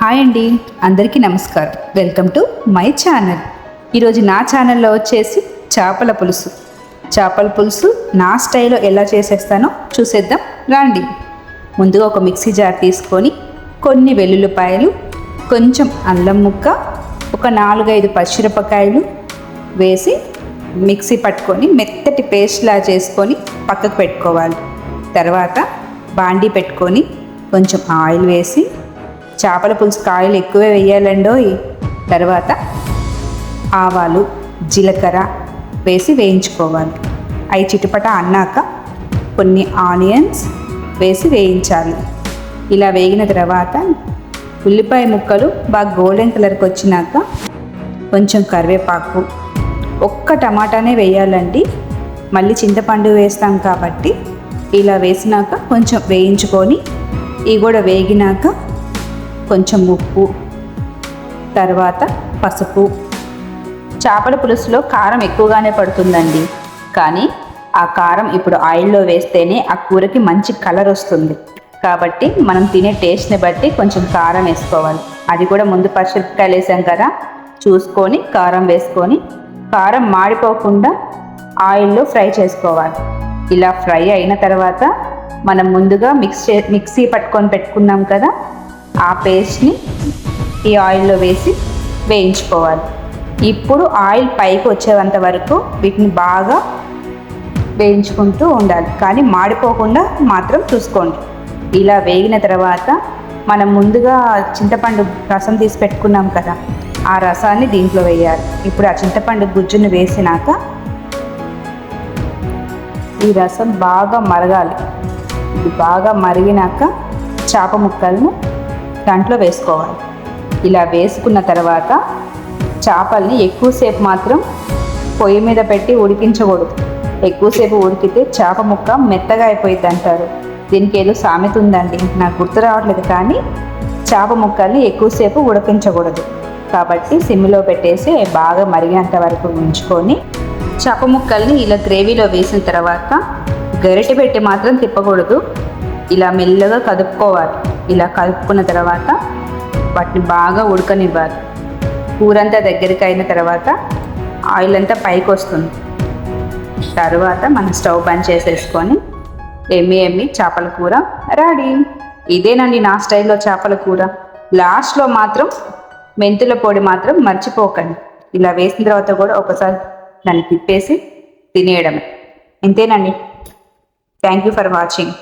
Hi అండి. అందరికీ నమస్కారం. Welcome to my channel. ఈరోజు నా ఛానల్లో వచ్చేసి చేపల పులుసు. చేపల పులుసు నా స్టైల్లో ఎలా చేసేస్తానో చూసేద్దాం. రండి. ముందుగా ఒక మిక్సీ జార్ తీసుకొని కొన్ని వెల్లుల్లిపాయలు కొంచెం అల్లం ముక్క ఒక నాలుగైదు పచ్చిమిరపకాయలు వేసి మిక్సీ పట్టుకొని మెత్తటి పేస్ట్లా చేసుకొని పక్కకు పెట్టుకోవాలి. తర్వాత బాండీ పెట్టుకొని కొంచెం ఆయిల్ వేసి చేపల పులుసు కాయలు ఎక్కువే వేయాలండోయ్ తర్వాత ఆవాలు జీలకర్ర వేసి వేయించుకోవాలి. అవి చిటుపట అన్నాక కొన్ని ఆనియన్స్ వేసి వేయించాలి. ఇలా వేగిన తర్వాత ఉల్లిపాయ ముక్కలు బాగా గోల్డెన్ కలర్కి వచ్చినాక కొంచెం కరివేపాకు ఒక్క టమాటానే వేయాలండి. మళ్ళీ చింతపండు వేస్తాం కాబట్టి ఇలా వేసినాక కొంచెం వేయించుకొని ఇవి కూడా వేగినాక కొంచెం ఉప్పు తర్వాత పసుపు. చేపల పులుసులో కారం ఎక్కువగానే పడుతుందండి. కానీ ఆ కారం ఇప్పుడు ఆయిల్లో వేస్తేనే ఆ కూరకి మంచి కలర్ వస్తుంది. కాబట్టి మనం తినే టేస్ట్ని బట్టి కొంచెం కారం వేసుకోవాలి. అది కూడా ముందు పచ్చిమిరపకాయలు వేసాం కదా చూసుకొని కారం వేసుకొని కారం మాడిపోకుండా ఆయిల్లో ఫ్రై చేసుకోవాలి. ఇలా ఫ్రై అయిన తర్వాత మనం ముందుగా మిక్స్ చే మిక్సీ పట్టుకొని పెట్టుకున్నాం కదా ఆ పేస్ట్ని ఈ ఆయిల్లో వేసి వేయించుకోవాలి. ఇప్పుడు ఆయిల్ పైకి వచ్చేంత వరకు వీటిని బాగా వేయించుకుంటూ ఉండాలి. కానీ మాడిపోకుండా మాత్రం చూసుకోండి. ఇలా వేగిన తర్వాత మనం ముందుగా చింతపండు రసం తీసి పెట్టుకున్నాం కదా ఆ రసాన్ని దీంట్లో వేయాలి. ఇప్పుడు ఆ చింతపండు గుజ్జును వేసినాక ఈ రసం బాగా మరగాలి. ఇది బాగా మరిగినాక చేప ముక్కలను దాంట్లో వేసుకోవాలి. ఇలా వేసుకున్న తర్వాత చేపల్ని ఎక్కువసేపు మాత్రం పొయ్యి మీద పెట్టి ఉడికించకూడదు. ఎక్కువసేపు ఉడికితే చేప ముక్క మెత్తగా అయిపోయింది అంటారు. దీనికి ఏదో సామెత ఉందండి. నాకు గుర్తు రావట్లేదు కానీ చేప ముక్కల్ని ఎక్కువసేపు ఉడికించకూడదు. కాబట్టి సిమ్లో పెట్టేసి బాగా మరిగినంత వరకు ఉంచుకొని చేప ముక్కల్ని ఇలా గ్రేవీలో వేసిన తర్వాత గరిటె పెట్టి మాత్రం తిప్పకూడదు. ఇలా మెల్లగా కదుపుకోవాలి. ఇలా కలుపుకున్న తర్వాత వాటిని బాగా ఉడకనివ్వాలి. కూరంతా దగ్గరికి అయిన తర్వాత ఆయిల్ అంతా పైకి వస్తుంది. తర్వాత మనం స్టవ్ బంద్ చేసేసుకొని ఎమ్మి ఎమ్మి చేపల కూర రెడీ. ఇదేనండి నా స్టైల్లో చేపల కూర. లాస్ట్లో మాత్రం మెంతుల పొడి మాత్రం మర్చిపోకండి. ఇలా వేసిన తర్వాత కూడా ఒకసారి దాన్ని తిప్పేసి తినేయడమే. ఇంతేనండి. Thank you for watching